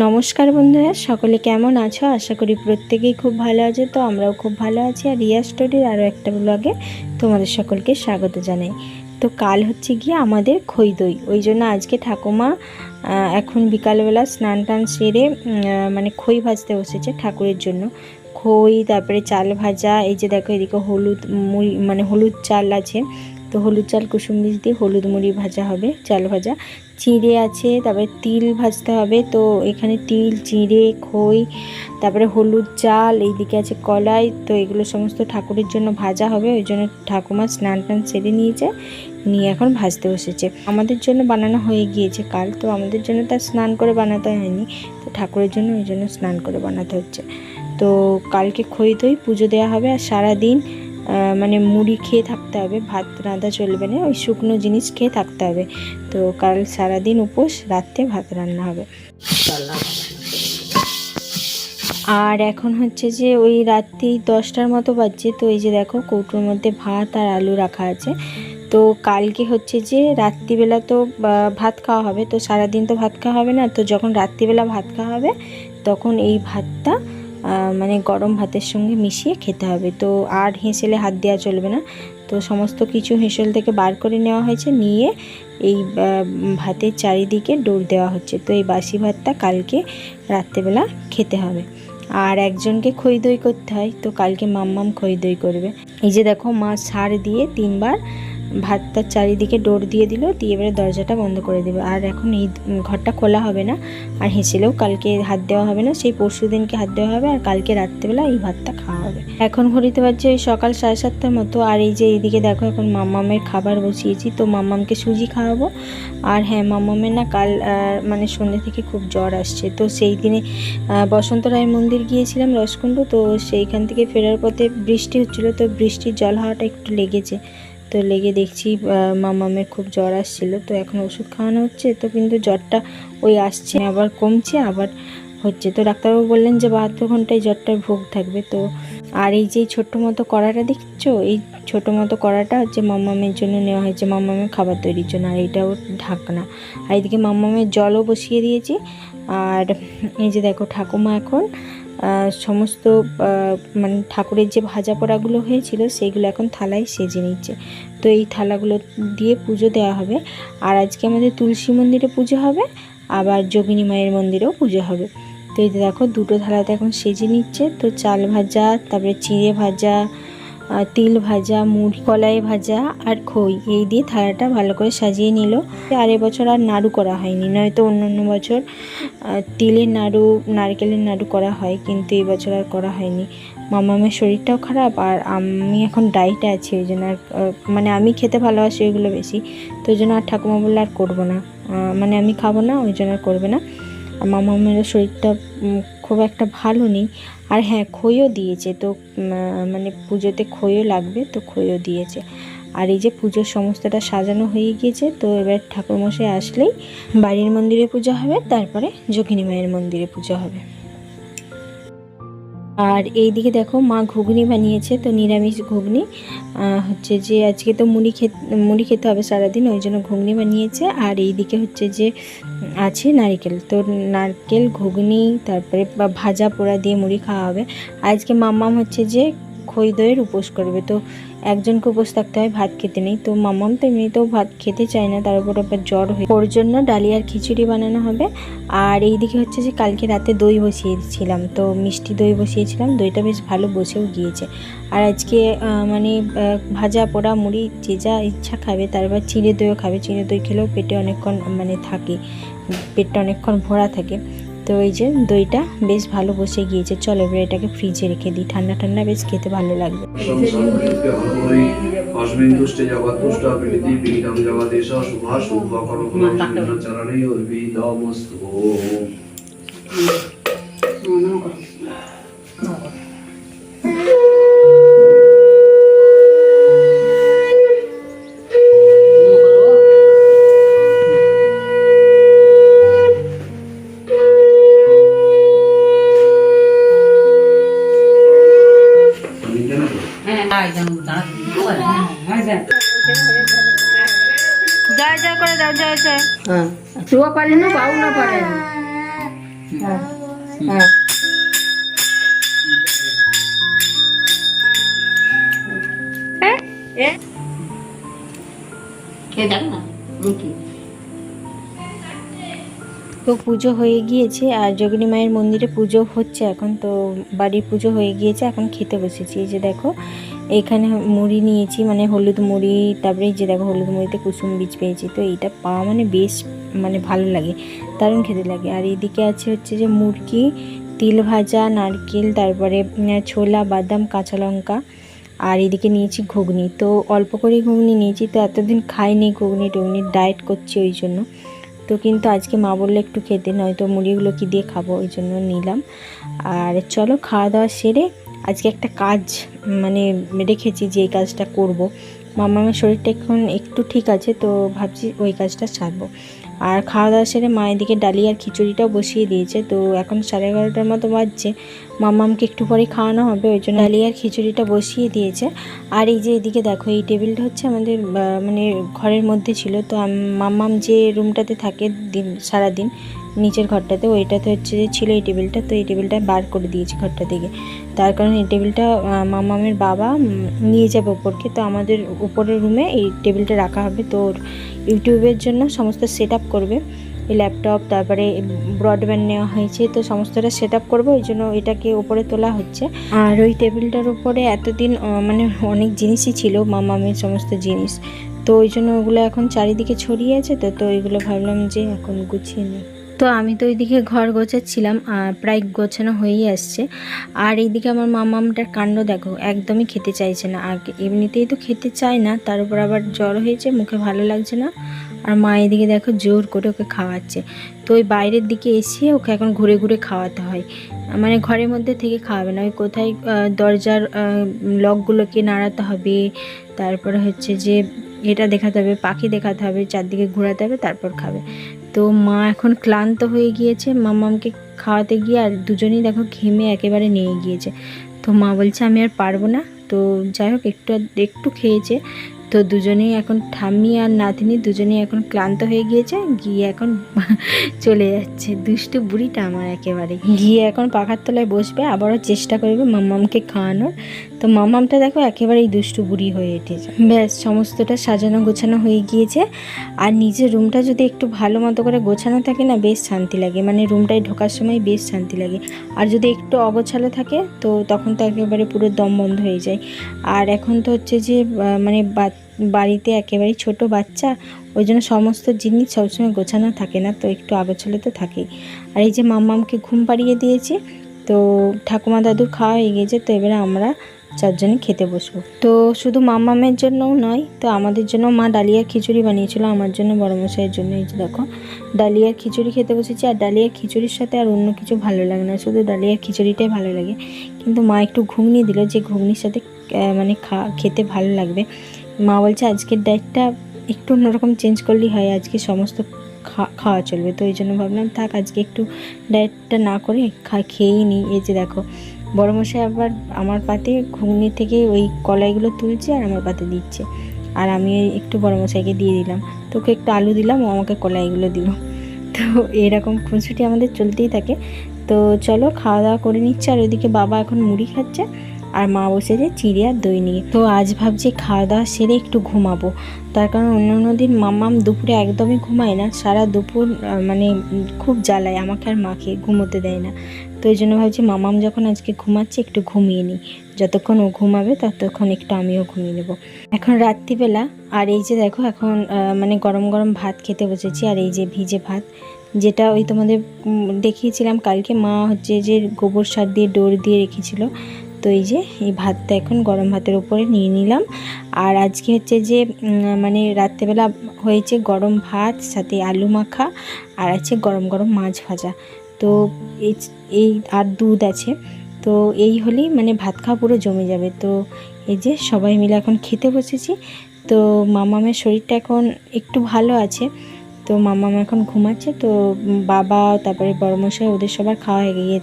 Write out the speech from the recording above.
নমস্কার বন্ধুরা, সকলে কেমন আছো? আশা করি প্রত্যেকেই খুব ভালো আছে। তো আমরাও খুব ভালো আছি আর রিয়া স্টোরির আরও একটা ব্লগে তোমাদের সকলকে স্বাগত জানাই। তো কাল হচ্ছে গিয়ে আমাদের খই দই। ওই জন্য আজকে ঠাকুমা এখন বিকালবেলা স্নান টান সেরে মানে খই ভাজতে বসেছে ঠাকুরের জন্য। খই, তারপরে চাল ভাজা, এই যে দেখো এদিকে হলুদ, মুড়ি মানে হলুদ চাল আছে। তো হলুদ চাল, কুসুম বীজ দিয়ে হলুদ মুড়ি ভাজা হবে, চাল ভাজা। চিঁড়ে আছে, তারপরে তিল ভাজতে হবে, তো এখানে তিল, চিঁড়ে, খই, তারপরে হলুদ চাল, এইদিকে আছে কলাই, তো এগুলো সমস্ত ঠাকুরের জন্য ভাজা হবে, ওই জন্য ঠাকুমা স্নান টান সেরে নিয়েছে, নিয়ে এখন ভাজতে বসেছে। আমাদের জন্য বানানো হয়ে গিয়েছে কাল, তো আমাদের জন্য তার স্নান করে বানাতে হয়নি, তো ঠাকুরের জন্য ওই জন্য স্নান করে বানাতে হচ্ছে। তো কালকে খই দই, পুজো দেওয়া হবে, আর সারাদিন মানে মুড়ি খেয়ে থাকতে হবে, ভাত রাঁধা চলবে না, ওই শুকনো জিনিস খেয়ে থাকতে হবে। তো কাল সারাদিন উপোস, রাত্রে ভাত রান্না হবে। আর এখন হচ্ছে যে ওই রাত্রি দশটার মতো বাজছে, তো এই যে দেখো কৌটোর মধ্যে ভাত আর আলু রাখা আছে। তো কালকে হচ্ছে যে রাত্রিবেলা তো ভাত খাওয়া হবে, তো সারাদিন তো ভাত খাওয়া হবে না, তো যখন রাত্রিবেলা ভাত খাওয়া হবে, তখন এই ভাতটা মানে গরম ভাতের সঙ্গে মিশিয়ে খেতে হবে। তো আর হেঁসেলে হাত দেওয়া চলবে না। তো সমস্ত কিছু হেঁসেল থেকে বার করে নেওয়া হয়েছে। নিয়ে এই ভাতের চারিদিকে ডোর দেওয়া হচ্ছে। তো এই বাসি ভাতটা কালকে রাত্রেবেলা খেতে হবে। আর একজনকে খই দই করতে হয়। তো কালকে মাম্মাম খই দই করবে। এই যে দেখো মা সার দিয়ে তিনবার ভাতটার চারিদিকে ডোর দিয়ে দিল, দিয়ে এবারে দরজাটা বন্ধ করে দেবে আর এখন এই ঘরটা খোলা হবে না, আর হেসেলেও কালকে হাত দেওয়া হবে না, সেই পরশু দিনকে হাত দেওয়া হবে, আর কালকে রাত্রেবেলা এই ভাতটা খাওয়া হবে। এখন ঘড়িতে বাজছে ওই সকাল সাড়ে সাতটার মতো, আর এই যে এইদিকে দেখো এখন মাম্মামের খাবার বসিয়েছি, তো মাম্মামকে সুজি খাওয়াবো। আর হ্যাঁ মাম্মামের না কাল মানে সন্ধ্যে থেকে খুব জ্বর আসছে, তো সেই দিনে বসন্ত রায় মন্দির গিয়েছিলাম রসকুণ্ড, তো সেইখান থেকে ফেরার পথে বৃষ্টি হচ্ছিল, তো বৃষ্টির জল হাওয়াটা একটু লেগেছে। তো লেগে দেখছি মামামের খুব জ্বর আসছিল। তো এখন ওষুধ খাওয়ানো হচ্ছে, তো কিন্তু জ্বরটা ওই আসছে। আবার কমছে, আবার হচ্ছে। তো ডাক্তারবাবু বললেন যে বাহাত্তর ঘন্টায় জ্বরটার ভোগ থাকবে। তো আর এই যে ছোট্ট মতো কড়াটা দেখছ, এই ছোট মতো কড়াটা হচ্ছে মামামের জন্য নেওয়া হয়েছে, মামামের খাবার তৈরির জন্য। আর এইটাও ঢাকনা। আর এইদিকে মামামের জলও বসিয়ে দিয়েছি। আর এই যে দেখো ঠাকুমা এখন সমস্ত মানে ঠাকুরের যে ভাজা পোড়াগুলো হয়েছিল সেইগুলো এখন থালায় সেজে নিচ্ছে। তো এই থালাগুলো দিয়ে পুজো দেওয়া হবে। আর আজকে আমাদের তুলসী মন্দিরে পুজো হবে, আবার যোগিনী মায়ের মন্দিরেও পুজো হবে। তো এই দেখো, দুটো থালাতে এখন সেজে নিচ্ছে। তো চাল ভাজা, তারপরে চিঁড়ে ভাজা তিল ভাজা, মুড়ি, কলাই ভাজা আর খই। এই দিয়ে থালাটা ভালো করে সাজিয়ে নিল। আর এবছর আর নাড়ু করা হয়নি, নয়তো অন্য অন্য বছর তিলের নাড়ু, নারকেলের নাড়ু করা হয়, কিন্তু এই বছর আর করা হয়নি। মামামের শরীরটাও খারাপ আর আমি এখন ডায়েটে আছি, ওই জন্য আর মানে আমি খেতে ভালোবাসি ওইগুলো বেশি। তো ওই জন্য আর ঠাকুমা বললে আর করব না। মানে আমি খাব না, ওই জন্য আর করবে না। আর মামার শরীরটা খুব একটা ভালো নেই। আর হ্যাঁ খইও দিয়েছে, তো মানে পুজোতে খইও লাগবে, তো খইও দিয়েছে। আর এই যে পুজোর সমস্তটা সাজানো হয়ে গিয়েছে, তো এবার ঠাকুরমশাই আসলেই বাড়ির মন্দিরে পূজা হবে, তারপরে যোগিনী মায়ের মন্দিরে পূজা হবে। আর এই দিকে দেখো মা ঘুগনি বানিয়েছে, তো নিরামিষ ঘুগনি। হচ্ছে যে আজকে তো মুড়ি খেত, মুড়ি খেতে হবে সারাদিন, ওই জন্য ঘুগনি বানিয়েছে। আর এই দিকে হচ্ছে যে আছে নারকেল, তো নারকেল, ঘুগনি, তারপরে ভাজা পোড়া দিয়ে মুড়ি খাওয়া হবে। আজকে মাম্মাম হচ্ছে যে খই দইয়ের উপোস করবে, তো একজনকে উপোস থাকতে হয় ভাত খেতে নেই। তো মাম্মাম তো এমনিতেও ভাত খেতে চায় না, তার উপর আবার জ্বর হয়ে ওর জন্য ডালিয়ার খিচুড়ি বানানো হবে। আর এইদিকে হচ্ছে যে কালকে রাতে দই বসিয়েছিলাম, তো মিষ্টি দই বসিয়েছিলাম। দইটা বেশ ভালো বসেও গিয়েছে। আর আজকে মানে ভাজা, পোড়া, মুড়ি যে যা ইচ্ছা খাবে তারপর চিঁড়ে দইও খাবে। চিঁড়ে দই খেলেও পেটে অনেকক্ষণ মানে থাকে, পেটটা অনেকক্ষণ ভরা থাকে। তো এই যে দইটা বেশ ভালো বসে গিয়েছে। চলো এবার এটাকে ফ্রিজে রেখে দিই। ঠান্ডা ঠান্ডা বেশ খেতে ভালো লাগবে। জয় জয় করে না দেখি তো পুজো হয়ে গিয়েছে আর যোগিনী মায়ের মন্দিরে পুজো হচ্ছে এখন, তো বাড়ির পুজো হয়ে গিয়েছে, এখন খেতে বসেছি। যে দেখো এখানে মুড়ি নিয়েছি মানে হলুদ মুড়ি, তারপরে যে দেখো হলুদ মুড়িতে কুসুম বীজ পেয়েছি, তো এইটা পাওয়া মানে বেশ মানে ভালো লাগে, দারুণ খেতে লাগে। আর এদিকে আছে হচ্ছে যে মুরগি, তিল ভাজা, নারকেল, তারপরে ছোলা, বাদাম, কাঁচা লঙ্কা, আর এদিকে নিয়েছি ঘুগনি। তো অল্প করে ঘুগনি নিয়েছি, তো এতদিন খাইনি ঘুগনি টুগনি, ডায়েট করছি ওই জন্য। তো কিন্তু আজকে মা বলল একটু খেতে, নয়তো মুড়িগুলো কি দিয়ে খাব, ওই জন্য নিলাম। আর চলো খাওয়া দাওয়া সেরে আজকে একটা কাজ মানে রেখেছি যে এই কাজটা করব। মামামের শরীরটা এখন একটু ঠিক আছে, তো ভাবছি ওই কাজটা সারবো। আর খাওয়া দাওয়া সেরে মা এদিকে ডালি আর খিচুড়িটাও বসিয়ে দিয়েছে, তো এখন সাড়ে এগারোটার মতো বাজছে। মামামকে একটু পরে খাওয়ানো হবে, ওই জন্য ডালি আর খিচুড়িটা বসিয়ে দিয়েছে। আর এই যে এদিকে দেখো, এই টেবিলটা হচ্ছে আমাদের মানে ঘরের মধ্যে ছিল, তো মাম্মাম যে রুমটাতে থাকে দিন, সারাদিন নিচের ঘরটাতে, ওইটাতে হচ্ছে যে ছিল এই টেবিলটা, তো এই টেবিলটা বার করে দিয়েছি ঘরটা থেকে। তার কারণ এই টেবিলটা মামামের বাবা নিয়ে যাবে ওপরকে তো আমাদের উপরের রুমে এই টেবিলটা রাখা হবে। তো ইউটিউবের জন্য সমস্ত সেট করবে। এই ল্যাপটপ, তারপরে ব্রডব্যান্ড নেওয়া হয়েছে, তো সমস্তটা সেট আপ করবে। ওই জন্য এটাকে উপরে তোলা হচ্ছে। আর ওই টেবিলটার উপরে এতদিন মানে অনেক জিনিসই ছিল, মামামের সমস্ত জিনিস। তো ওই জন্য ওগুলো এখন চারিদিকে ছড়িয়ে আছে, তো তো ওইগুলো ভাবলাম যে এখন গুছিয়ে নিই। তো আমি তো ওইদিকে ঘর গোছাচ্ছিলাম প্রায় গোছানো হয়েই আসছে। আর এইদিকে আমার মামামটার কাণ্ড দেখো, একদমই খেতে চাইছে না। আর এমনিতেই তো খেতে চায় না, তার উপর আবার জ্বর হয়েছে, মুখে ভালো লাগছে না। আর মা এদিকে দেখো জোর করে ওকে খাওয়াচ্ছে। তো ওই বাইরের দিকে এসে ওকে এখন ঘুরে ঘুরে খাওয়াতে হয়। মানে ঘরের মধ্যে থেকে খাওয়াবে না, ওই কোথায় দরজার লকগুলোকে নাড়াতে হবে, তারপরে হচ্ছে যে এটা দেখাতে হবে, পাখি দেখাতে হবে, চারদিকে ঘোরাতে হবে, তারপর খাবে। তো মা এখন ক্লান্ত হয়ে গিয়েছে। মামামকে খাওয়াতে গিয়ে আর দুজনেই দেখো ঘেমে একেবারে নিয়ে গিয়েছে। তো মা বলছে, আমি আর পারব না। তো যাই হোক, একটু একটু খেয়েছে। তো দুজনেই এখন, ঠাম্মি আর নাতনি দুজনেই এখন ক্লান্ত হয়ে গিয়েছে। গিয়ে এখন চলে যাচ্ছে। দুষ্টু বুড়িটা আমার একেবারে। গিয়ে এখন পাখার তলায় বসবে, আবারও চেষ্টা করবে মাম্মামকে খাওয়ানোর। তো মাম্মামটা দেখো একেবারেই দুষ্টু বুড়ি হয়ে উঠেছে। ব্যাস, সমস্তটা সাজানো গোছানো হয়ে গিয়েছে। আর নিজের রুমটা যদি একটু ভালো মতো করে গোছানো থাকে না, বেশ শান্তি লাগে। মানে রুমটায় ঢোকার সময় বেশ শান্তি লাগে। আর যদি একটু অগোছালো থাকে, তো তখন তো একেবারে পুরো দম বন্ধ হয়ে যায়। আর এখন তো হচ্ছে যে মানে বাড়িতে একেবারেই ছোট বাচ্চা, ওই জন্য সমস্ত জিনিস সবসময় গোছানো থাকে না, তো একটু আগোছালো তো থাকেই। আর এই যে মাম্মামকে ঘুম পাড়িয়ে দিয়েছি, তো ঠাকুমা দাদুর খাওয়া হয়ে গিয়েছে, তো এবারে আমরা চারজনে খেতে বসবো। তো শুধু মাম্মামের জন্যও নয়, তো আমাদের জন্য মা ডালিয়া খিচুড়ি বানিয়েছিল, আমার জন্য বড় মশাইয়ের জন্য, এই যে দেখো। ডালিয়ার খিচুড়ি খেতে বসেছি, আর ডালিয়া খিচুড়ির সাথে আর অন্য কিছু ভালো লাগে না, শুধু ডালিয়ার খিচুড়িটাই ভালো লাগে। কিন্তু মা একটু ঘুগনি দিল, যে ঘুগনির সাথে মানে খা, খেতে ভালো লাগবে। মা বলছে, আজকের ডায়েটটা একটু অন্যরকম চেঞ্জ করলেই হয়, আজকে সমস্ত খা- খাওয়া চলবে। তো এই জন্য ভাবলাম, থাক, আজকে একটু ডায়েটটা না করে খা, খেয়েই নিই এই যে দেখো মশাই আবার আমার পাতে ঘুগনি থেকে ওই কলাইগুলো তুলছে আর আমার পাতে দিচ্ছে। আর আমি একটু বড় মশাইকে দিয়ে দিলাম। তোকে একটু আলু দিলাম, ও আমাকে কলাইগুলো দিল। তো এরকম খুনসুটি আমাদের চলতেই থাকে। তো চলো খাওয়া দাওয়া করে নিচ্ছে আর ওইদিকে বাবা এখন মুড়ি খাচ্ছে আর মা বসেছে চিড়ে আর দই নিয়ে। তো আজ ভাবছি খাওয়া দাওয়া সেরে একটু ঘুমাবো। তার কারণ অন্য অন্য দিন মাম্মাম দুপুরে একদমই ঘুমায় না, সারা দুপুর মানে খুব জ্বালায়, আমাকে আর মাকে ঘুমোতে দেয় না। তো ওই জন্য ভাবছি মামাম যখন আজকে ঘুমাচ্ছে একটু ঘুমিয়ে নিই। যতক্ষণ ও ঘুমাবে ততক্ষণ একটু আমিও ঘুমিয়ে নেব। এখন রাত্রিবেলা, আর এই যে দেখো এখন মানে গরম গরম ভাত খেতে বসেছি, আর এই যে ভিজে ভাত, যেটা ওই তোমাদের দেখিয়েছিলাম কালকে, মা হচ্ছে যে গোবর সার দিয়ে ডোর দিয়ে রেখেছিল। তো এই যে, এই ভাতটা এখন গরম ভাতের উপরে নিয়ে নিলাম। আর আজকে হচ্ছে যে মানে রাত্রেবেলা হয়েছে গরম ভাত, সাথে আলু মাখা, আর আছে গরম গরম মাছ ভাজা। তো এই এই আর দুধ আছে। তো এই হলেই মানে ভাত খাওয়া পুরো জমে যাবে। তো এই যে সবাই মিলে এখন খেতে বসেছি। তো মামামের শরীরটা এখন একটু ভালো আছে। তো মামাম এখন ঘুমাচ্ছে। তো বাবা, তারপরে বড়মশাই ওদের সবার খাওয়া হয়ে গিয়েছে।